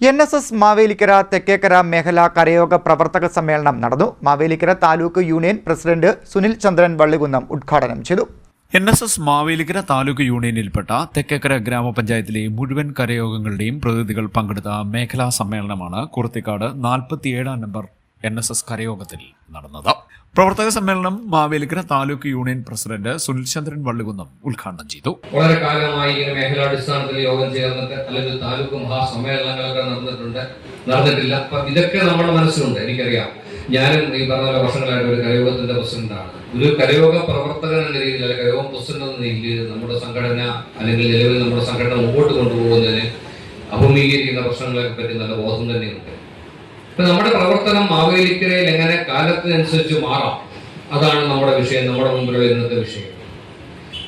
N S S Mavelikkara Thekkekkara മേഖലാ കരയോഗ പ്രവർത്തക സമ്മേളനം നടന്നു. മാവേലിക്കര താലൂക്ക് യൂണിയൻ പ്രസിഡന്റ് സുനിൽ ചന്ദ്രൻ വള്ളികുന്നം ഉദ്ഘാടനം ചെയ്തു. N S S Mavelikara taluk യൂണിയനിൽപ്പെട്ട Thekkekara ഗ്രാമപഞ്ചായത്തിലെ മുഴുവൻ കരയോഗങ്ങളുടെയും പ്രതിനിധികൾ പങ്കെടുത്ത മേഖലാ സമ്മേളനമാണ് കുർത്തിക്കാട് നാൽപ്പത്തിയേഴാം നമ്പർ എൻ എസ് എസ് കരയോഗത്തിൽ നടന്നത്. പ്രവർത്തക സമ്മേളനം മാവേലിക്കര താലൂക്ക് യൂണിയൻ പ്രസിഡന്റ് സുനിൽ ചന്ദ്രൻ വള്ളികുന്നം ഉദ്ഘാടനം ചെയ്തു. വളരെ കാലമായി ഇങ്ങനെ മേഖലാടിസ്ഥാനത്തിൽ യോഗം ചേർന്നിട്ട് അല്ലെങ്കിൽ താലൂക്ക് മഹാസമ്മേളനങ്ങളൊക്കെ നടന്നിട്ടുണ്ട്. നടന്നിട്ടില്ല. അപ്പൊ ഇതൊക്കെ നമ്മുടെ മനസ്സിലുണ്ട് എനിക്കറിയാം. ഞാനും ഈ പറഞ്ഞ വർഷങ്ങളായിട്ട് ഒരു കരയോഗത്തിന്റെ പ്രസിഡന്റാണ് ഒരു കരയോഗ പ്രവർത്തകൻ എന്ന രീതിയിൽ അല്ലെങ്കിൽ കരയോഗം പ്രസിഡന്റ് എന്ന രീതിയിൽ നമ്മുടെ സംഘടന അല്ലെങ്കിൽ നിലവിൽ നമ്മുടെ സംഘടന മുമ്പോട്ട് കൊണ്ടുപോകുന്നതിന് അഭിമുഖീകരിക്കുന്ന പ്രശ്നങ്ങളെ പറ്റി നല്ല ബോധം തന്നെയുണ്ട്. ഇപ്പൊ നമ്മുടെ പ്രവർത്തനം മാവേലിക്കരയിൽ എങ്ങനെ കാലത്തിനനുസരിച്ച് മാറാം? അതാണ് നമ്മുടെ വിഷയം നമ്മുടെ മുമ്പിലുള്ള ഇന്നത്തെ വിഷയം.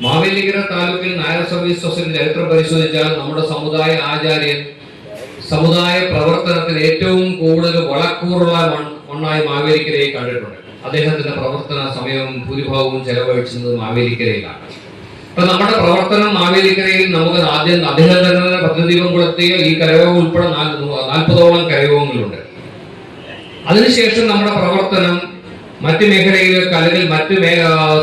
മാവേലിക്കര താലൂക്കിൽ നായർ സർവീസ് സൊസൈറ്റി ചരിത്രം പരിശോധിച്ചാൽ നമ്മുടെ സമുദായ ആചാര്യൻ സമുദായ പ്രവർത്തനത്തിൽ ഏറ്റവും കൂടുതൽ വളക്കൂറുള്ള ഒന്നായി മാവേലിക്കരയെ കണ്ടിട്ടുണ്ട്. അദ്ദേഹത്തിന്റെ പ്രവർത്തന സമയവും ഭൂരിഭാഗവും ചെലവഴിച്ചത് മാവേലിക്കരയിലാണ്. അപ്പൊ നമ്മുടെ പ്രവർത്തനം മാവേലിക്കരയിൽ നമുക്ക് ആദ്യം അദ്ദേഹം തന്നെ പദ്ധതി കൊടുത്തിയ ഈ കരയോഗം ഉൾപ്പെടെ നാൽപ്പതോളം കരയോഗങ്ങളുണ്ട്. അതിനുശേഷം നമ്മുടെ പ്രവർത്തനം മറ്റ് മേഖലയിലേക്ക് അല്ലെങ്കിൽ മറ്റ്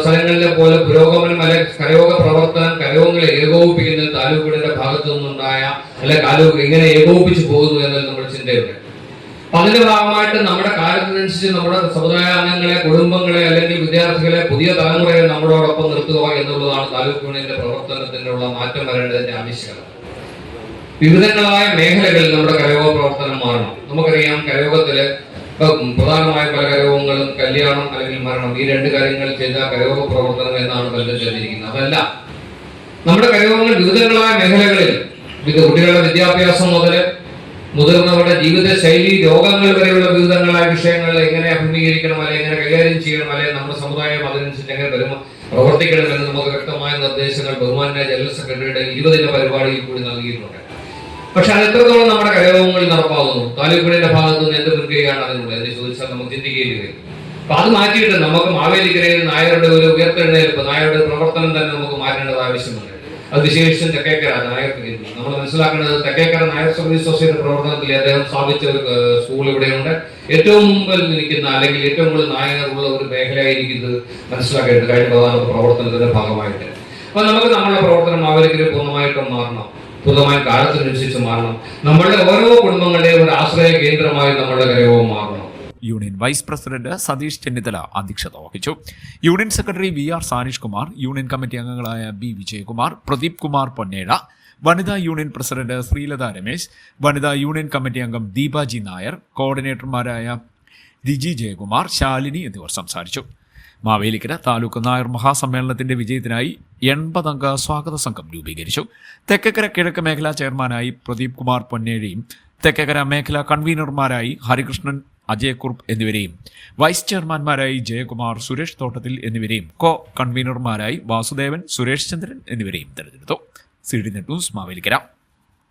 സ്ഥലങ്ങളിലെ പോലെ പുരോഗമനം അല്ലെങ്കിൽ കരയോഗ പ്രവർത്തനം കരയോഗങ്ങളെ ഏകോപിപ്പിക്കുന്ന താലൂക്കുകളുടെ ഭാഗത്തു നിന്നുണ്ടായ അല്ലെ താലൂക്ക് എങ്ങനെ ഏകോപിപ്പിച്ചു പോകുന്നു എന്നത് നമ്മുടെ ചിന്തയുണ്ട്. അപ്പൊ അതിന്റെ ഭാഗമായിട്ട് നമ്മുടെ കാലത്തിനനുസരിച്ച് നമ്മുടെ സമുദായ അംഗങ്ങളെ കുടുംബങ്ങളെ അല്ലെങ്കിൽ വിദ്യാർത്ഥികളെ പുതിയ തലമുറയെ നമ്മളോടൊപ്പം നിർത്തുക എന്നുള്ളതാണ് താലൂക്ക് യൂണിയന്റെ പ്രവർത്തനത്തിനുള്ള മാറ്റം വരേണ്ടതിന്റെ ആവശ്യകത. വിവിധങ്ങളായ മേഖലകളിൽ നമ്മുടെ കരയോഗ പ്രവർത്തനം മാറണം നമുക്കറിയാം കരയോഗത്തിൽ ഇപ്പൊ പ്രധാനമായ പല കരയോഗങ്ങളും കല്യാണം അല്ലെങ്കിൽ മരണം ഈ രണ്ട് കാര്യങ്ങൾ ചെയ്ത കരയോഗ പ്രവർത്തനം എന്നാണ് പലരും ചെയ്തിരിക്കുന്നത് അതല്ല നമ്മുടെ കരയോഗങ്ങൾ വിവിധങ്ങളായ മേഖലകളിൽ വിവിധ കുട്ടികളുടെ വിദ്യാഭ്യാസം മുതൽ മുതിർന്നവരുടെ ജീവിത ശൈലി രോഗങ്ങൾ വരെയുള്ള വിവിധങ്ങളായ വിഷയങ്ങൾ എങ്ങനെ അഭിമുഖീകരിക്കണം അല്ലെങ്കിൽ എങ്ങനെ കൈകാര്യം ചെയ്യണം അല്ലെങ്കിൽ നമ്മുടെ സമുദായം അതിനനുസരിച്ച് എങ്ങനെ പെരുമ പ്രവർത്തിക്കണം എന്ന് നമുക്ക് വ്യക്തമായ നിർദ്ദേശങ്ങൾ ബഹുമാനായ ജനറൽ സെക്രട്ടറിയുടെ ഇരുപതിന്റെ പരിപാടിയിൽ കൂടി നൽകിയിട്ടുണ്ട്. പക്ഷെ അത് എത്രത്തോളം നമ്മുടെ കരയോഗങ്ങളിൽ നടപ്പാകുന്നു? താലൂക്കുകളുടെ ഭാഗത്ത് നിന്ന് എന്ത് പ്രക്രിയയാണ് അതിനുള്ളത്? എന്ന് ചോദിച്ചാൽ നമുക്ക് ചിന്തിക്കേണ്ടി വരും. അപ്പൊ അത് മാറ്റിയിട്ട് നമുക്ക് മാവേലിക്കരയിൽ നായരുടെ ഒരു ഉയർത്തെഴുന്നേൽപ്പ് നായരുടെ പ്രവർത്തനം തന്നെ നമുക്ക് മാറ്റേണ്ടത് ആവശ്യമുണ്ട് അത് വിശേഷിച്ചും തെക്കേക്കര നായർക്ക് നമ്മൾ മനസ്സിലാക്കേണ്ടത് തെക്കേക്കര നായർ സർവീസ് സൊസൈറ്റി പ്രവർത്തനത്തിൽ അദ്ദേഹം സ്ഥാപിച്ച ഒരു സ്കൂൾ ഇവിടെയുണ്ട്. ഏറ്റവും മുമ്പിൽ നിൽക്കുന്ന അല്ലെങ്കിൽ ഏറ്റവും കൂടുതൽ നായകർ ഉള്ള ഒരു മേഖലയായിരിക്കുന്നത് മനസ്സിലാക്കേണ്ടത്. കഴിഞ്ഞ പ്രധാന പ്രവർത്തനത്തിന്റെ ഭാഗമായിട്ട്. അപ്പൊ നമുക്ക് നമ്മുടെ പ്രവർത്തനം മാവേലിക്കര പൂർണമായിട്ടും മാറണം. പൂർണമായും കാലത്തിനനുസരിച്ച് മാറണം. നമ്മളുടെ ഓരോ കുടുംബങ്ങളുടെയും ഒരു ആശ്രയ കേന്ദ്രമായി നമ്മളുടെ ഗ്രഹവും മാറണം. Union vice president Satheesh Chennithala അധ്യക്ഷത വഹിച്ചു. Union secretary V R Sanish Kumar union committee അംഗങ്ങളായ ബി വിജയകുമാർ പ്രദീപ് കുമാർ പൊന്നേഴ വനിതാ യൂണിയൻ പ്രസിഡന്റ് ശ്രീലത രമേശ് വനിതാ യൂണിയൻ കമ്മിറ്റി അംഗം ദീപാജി നായർ കോർഡിനേറ്റർമാരായ ദിജി ജയകുമാർ ശാലിനി എന്നിവർ സംസാരിച്ചു. മാവേലിക്കര താലൂക്ക് നായർ മഹാസമ്മേളനത്തിന്റെ വിജയത്തിനായി എൺപതംഗ സ്വാഗത സംഘം രൂപീകരിച്ചു. തെക്കക്കര കിഴക്ക് മേഖലാ ചെയർമാനായി പ്രദീപ് കുമാർ പൊന്നേഴിയും തെക്കക്കര മേഖലാ കൺവീനർമാരായി ഹരികൃഷ്ണൻ അജയക്കുറുപ്പ് എന്നിവരെയും വൈസ് ചെയർമാൻമാരായി ജയകുമാർ സുരേഷ് തോട്ടത്തിൽ എന്നിവരെയും കോ കൺവീനർമാരായി വാസുദേവൻ സുരേഷ് ചന്ദ്രൻ എന്നിവരെയും തെരഞ്ഞെടുത്തു. C D net news Mavelikara.